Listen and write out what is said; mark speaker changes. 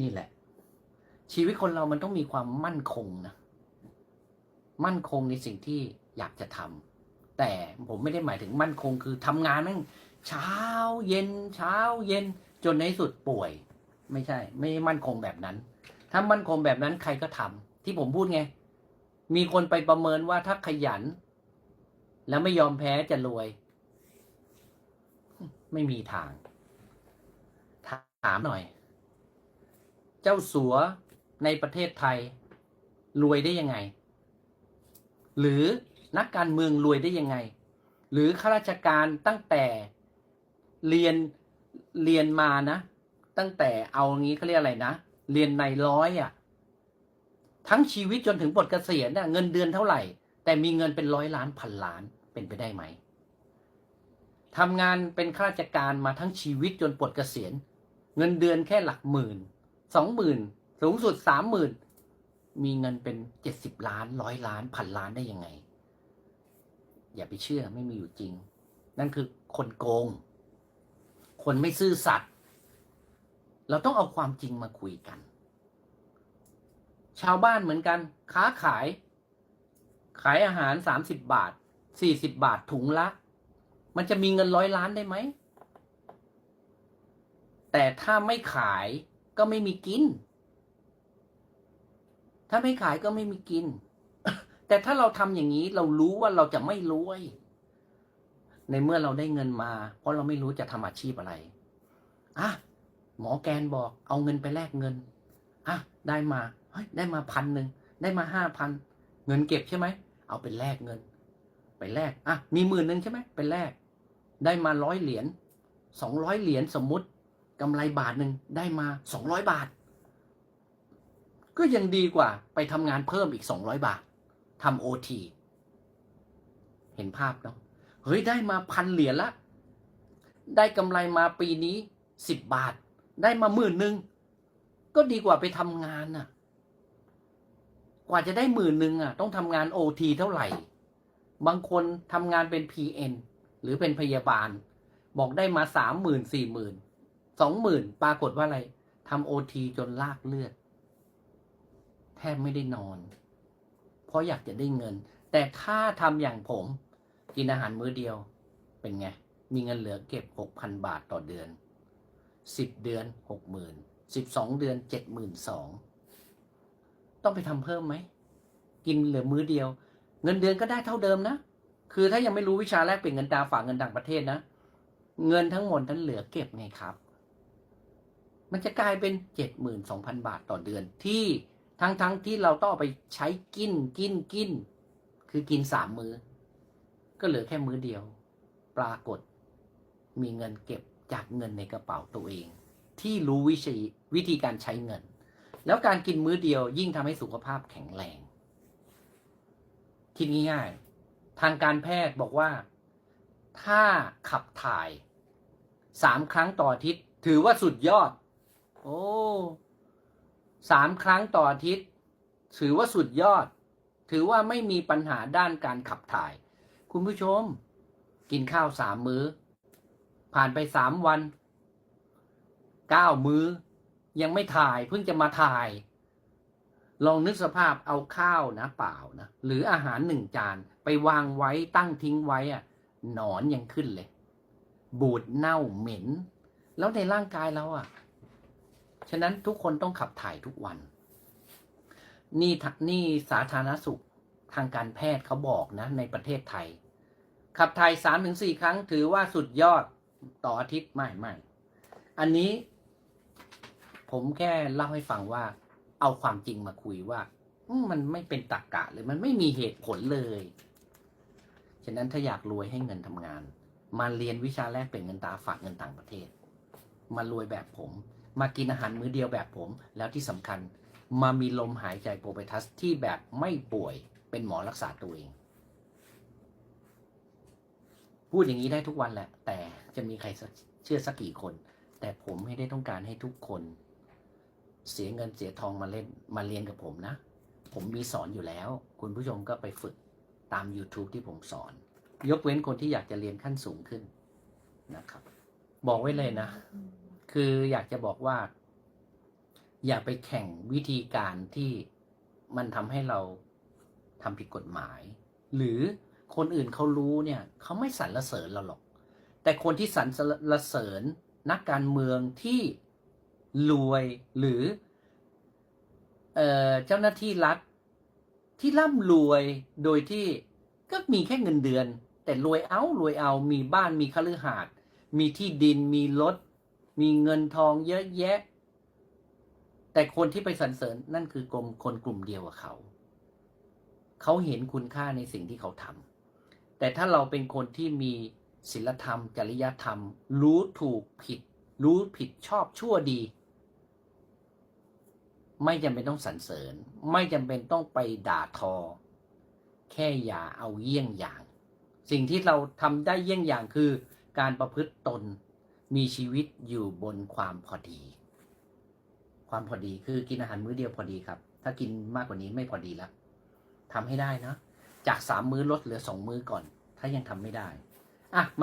Speaker 1: นี่แหละ ชีวิตคนเรามันต้องมีความมั่นคงนะ มั่นคงในสิ่งที่อยากจะทำแต่ผมไม่ได้หมายถึงมั่นคงคือทำงานแม่งเช้าเย็น เช้าเย็น จนในสุดป่วย ไม่ใช่ ไม่มั่นคงแบบนั้น ถ้ามั่นคงแบบนั้นใครก็ทำที่ผมพูดไง มีคนไปประเมินว่าถ้าขยัน แล้วไม่ยอมแพ้จะรวย ไม่มีทาง ถามหน่อย เจ้าสัวในประเทศไทย รวยได้ยังไง หรือนักการเมืองรวยได้ยังไง หรือข้าราชการตั้งแต่เรียนเรียนมานะ ตั้งแต่เอางี้เขาเรียกอะไรนะ เรียนในร้อยอะ่ะ ทั้งชีวิตจนถึงปลดเกษียณน่ะเงินเดือนเท่าไหร่ แต่มีเงินเป็นร้อยล้านพันล้านเป็นไปได้ไหมทำงานเป็นข้าราชการมาทั้งชีวิตจนปลดเกษียณ เงินเดือนแค่หลักหมื่น สองหมื่นสูงสุดสามหมื่นมีเงินเป็นเจ็ดสิบล้านร้อยล้านพันล้านได้ยังไง อย่าไปเชื่อไม่มีอยู่จริง นั่นคือคนโกง คนไม่ซื่อสัตย์เราต้องเอาความจริงมาคุยกัน ชาวบ้านเหมือนกัน ค้าขาย ขายอาหารสามสิบบาทสี่สิบบาทถุงละ มันจะมีเงินร้อยล้านได้ไหม แต่ถ้าไม่ขาย ก็ไม่มีกิน ถ้าไม่ขายก็ไม่มีกิน แต่ถ้าเราทำอย่างนี้เรารู้ว่าเราจะไม่รวย ในเมื่อเราได้เงินมา เพราะเราไม่รู้จะทำอาชีพอะไรอะหมอแกนบอกเอาเงินไปแลกเงินอะได้มาเฮ้ยได้มาพันหนึ่งได้มาห้าพันเงินเก็บใช่ไหมเอาไปแลกเงิน ไปแลกอะมีหมื่นหนึ่งใช่ไหมไปแลกได้มาร้อยเหรียญสองร้อยเหรียญสมมุติ กำไรบาทหนึ่งได้มาสองร้อยบาท ก็ยังดีกว่าไปทำงานเพิ่มอีกสองร้อยบาททำโอทีเห็นภาพเนาะเฮ้ยได้มาพันเหรียญละ ได้กำไรมาปีนี้สิบบาท ได้มาหมื่นหนึ่งก็ดีกว่าไปทำงานน่ะ กว่าจะได้หมื่นหนึ่งอะ ต้องทำงานโอทีเท่าไหร่ บางคนทำงานเป็น PN หรือเป็นพยาบาล บอกได้มาสามหมื่นสี่หมื่น สองหมื่นปรากฏว่าอะไรทำโอทีจนลากเลือด แทบไม่ได้นอน เพราะอยากจะได้เงิน แต่ถ้าทำอย่างผม กินอาหารมื้อเดียว เป็นไง มีเงินเหลือเก็บหกพันบาทต่อเดือนสิบเดือนหกหมื่นสิบสองเดือนเจ็ดหมื่นสองต้องไปทำเพิ่มไหม กินเหลือมื้อเดียว เงินเดือนก็ได้เท่าเดิมนะ คือถ้ายังไม่รู้วิชาแรกเปลี่ยนเงินตราฝากเงินต่างประเทศนะ เงินทั้งหมดนั้นเหลือเก็บไงครับ มันจะกลายเป็นเจ็ดหมื่นสองพันบาทต่อเดือนที่ทั้งทั้งที่เราต้องไปใช้กินกินกิน คือกินสามมือ้อ ก็เหลือแค่มื้อเดียว ปรากฏ มีเงินเก็บจากเงินในกระเป๋าตัวเอง ที่รู้วิธีวิธีการใช้เงิน แล้วการกินมื้อเดียวยิ่งทำให้สุขภาพแข็งแรง คิดง่ายๆ ทางการแพทย์บอกว่า ถ้าขับถ่ายสามครั้งต่ออาทิตย์ ถือว่าสุดยอด โอ้สามครั้งต่ออาทิตย์ ถือว่าสุดยอด ถือว่าไม่มีปัญหาด้านการขับถ่าย คุณผู้ชม กินข้าวสามมื้อ ผ่านไปสามวันเก้ามื้อ ยังไม่ถ่ายเพิ่งจะมาถ่าย ลองนึกสภาพเอาข้าวนะเปล่านะ หรืออาหารหนึ่งจานไปวางไว้ตั้งทิ้งไว้อะหนอนยังขึ้นเลย บูดเน่าเหม็น แล้วในร่างกายเราอะ ฉะนั้นทุกคนต้องขับถ่ายทุกวัน นี่นี่สาธารณสุขทางการแพทย์เขาบอกนะ ในประเทศไทย ขับถ่ายสามถึงสี่ครั้งถือว่าสุดยอดต่ออาทิตย์ไม่ไม่อันนี้ ผมแค่เล่าให้ฟังว่า เอาความจริงมาคุยว่ามันไม่เป็นตรกกะเลยมันไม่มีเหตุผลเลย ฉะนั้นถ้าอยากรวยให้เงินทำงาน มาเรียนวิชาแรกเป็นเงินตาฝากเงินต่างประเทศ มารวยแบบผม มากินอาหารมื้อเดียวแบบผม แล้วที่สำคัญ มามีลมหายใจโปรเบทัสที่แบบไม่ป่วยเป็นหมอรักษาตัวเอง พูดอย่างนี้ได้ทุกวันแหละ แต่จะมีใครเชื่อสักกี่คน แต่ผมไม่ได้ต้องการให้ทุกคน เสียเงินเสียทองมาเล่นมาเรียนกับผมนะ ผมมีสอนอยู่แล้ว คุณผู้ชมก็ไปฝึกตาม YouTube ที่ผมสอน ยกเว้นคนที่อยากจะเรียนขั้นสูงขึ้นนะครับ บอกไว้เลยนะ คืออยากจะบอกว่า อย่าไปแข่งวิธีการที่มันทำให้เราทำผิดกฎหมาย หรือคนอื่นเขารู้เนี่ยเขาไม่สรรเสริญเราหรอก แต่คนที่สรรเสริญนักการเมืองที่รวยหรือเออเจ้าหน้าที่รัฐที่ร่ำรวยโดยที่ก็มีแค่เงินเดือน แต่รวยเอารวยเอามีบ้านมีคฤหาสน์มีที่ดินมีรถ มีเงินทองเยอะแยะ แต่คนที่ไปสรรเสริญนั่นคือกลุ่มคนกลุ่มเดียวกับเขา เขาเห็นคุณค่าในสิ่งที่เขาทำแต่ถ้าเราเป็นคนที่มีศีลธรรม จริยธรรม รู้ถูกผิด รู้ผิดชอบชั่วดี ไม่จำเป็นต้องสรรเสริญ ไม่จำเป็นต้องไปด่าทอ แค่อย่าเอาเยี่ยงอย่าง สิ่งที่เราทำได้เยี่ยงอย่างคือการประพฤติตน มีชีวิตอยู่บนความพอดี ความพอดีคือกินอาหารมื้อเดียวพอดีครับ ถ้ากินมากกว่านี้ไม่พอดีแล้วทำให้ได้นะ จากสามมื้อลดเหลือสองมื้อก่อน ถ้ายังทำไม่ได้ อะมา